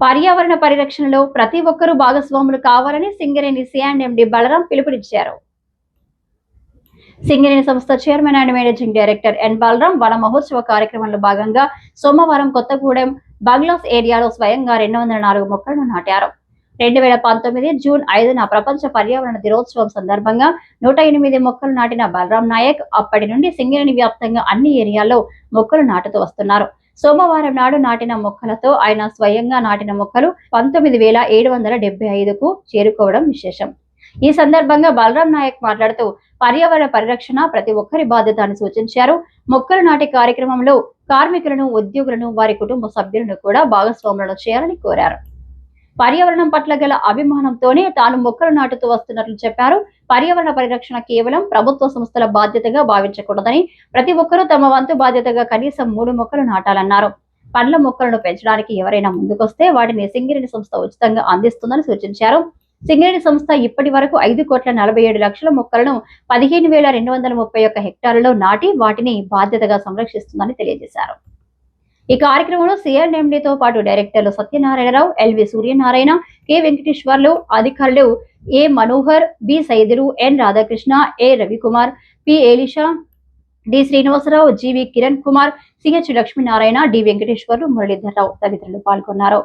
పర్యావరణ పరిరక్షణలో ప్రతి ఒక్కరూ భాగస్వాములు కావాలని సింగరేణి సిఆండ్ఎండి బలరాం పిలుపునిచ్చారు. సింగరేణి సంస్థ chairman and managing director N Balaram వన మహోత్సవ కార్యక్రమంలో భాగంగా సోమవారం కొత్తగూడెం బంగ్లాస్ ఏరియాలో స్వయంగా రెండు వందల నాలుగు మొక్కలను నాటారు. రెండు వేల పంతొమ్మిది జూన్ ఐదున ప్రపంచ పర్యావరణ దినోత్సవం సందర్భంగా నూట ఎనిమిది మొక్కలు నాటిన బలరాం నాయక్ అప్పటి నుండి సింగరేణి వ్యాప్తంగా అన్ని ఏరియాల్లో మొక్కలు నాటుతూ వస్తున్నారు. సోమవారం నాడు నాటిన మొక్కలతో ఆయన స్వయంగా నాటిన మొక్కలు పంతొమ్మిది వేల ఏడు వందల డెబ్బై ఐదుకు చేరుకోవడం విశేషం. ఈ సందర్భంగా బలరాం నాయక్ మాట్లాడుతూ పర్యావరణ పరిరక్షణ ప్రతి ఒక్కరి బాధ్యత అని సూచించారు. మొక్కలు నాటే కార్యక్రమంలో కార్మికులను ఉద్యోగులను వారి కుటుంబ సభ్యులను కూడా భాగస్వాములను చేయాలని కోరారు. పర్యావరణం పట్ల గల అభిమానంతోనే తాను మొక్కలు నాటుతూ వస్తున్నట్లు చెప్పారు. పర్యావరణ పరిరక్షణ కేవలం ప్రభుత్వ సంస్థల బాధ్యతగా భావించకూడదని ప్రతి ఒక్కరూ తమ వంతు బాధ్యతగా కనీసం మూడు మొక్కలు నాటాలన్నారు. పండ్ల మొక్కలను పెంచడానికి ఎవరైనా ముందుకొస్తే వాటిని సింగరేణి సంస్థ ఉచితంగా అందిస్తుందని సూచించారు. సింగరేణి సంస్థ ఇప్పటి వరకు ఐదు కోట్ల నలభై ఏడు లక్షల మొక్కలను పదిహేను వేల రెండు వందల ముప్పై ఒక్క హెక్టార్లలో నాటి వాటిని బాధ్యతగా సంరక్షిస్తుందని తెలియజేశారు. ఈ కార్యక్రమంలో సిఆర్ఎండితో పాటు డైరెక్టర్లు సత్యనారాయణరావు ఎల్వి సూర్యనారాయణ కె వెంకటేశ్వర్లు అధికారులు A Manohar B Saidulu N Radhakrishna A Ravikumar P Elisha D Srinivasa Rao G V Kiran Kumar C H Lakshminarayana D Venkateswarlu Muralidhar Rao తదితరులు పాల్గొన్నారు.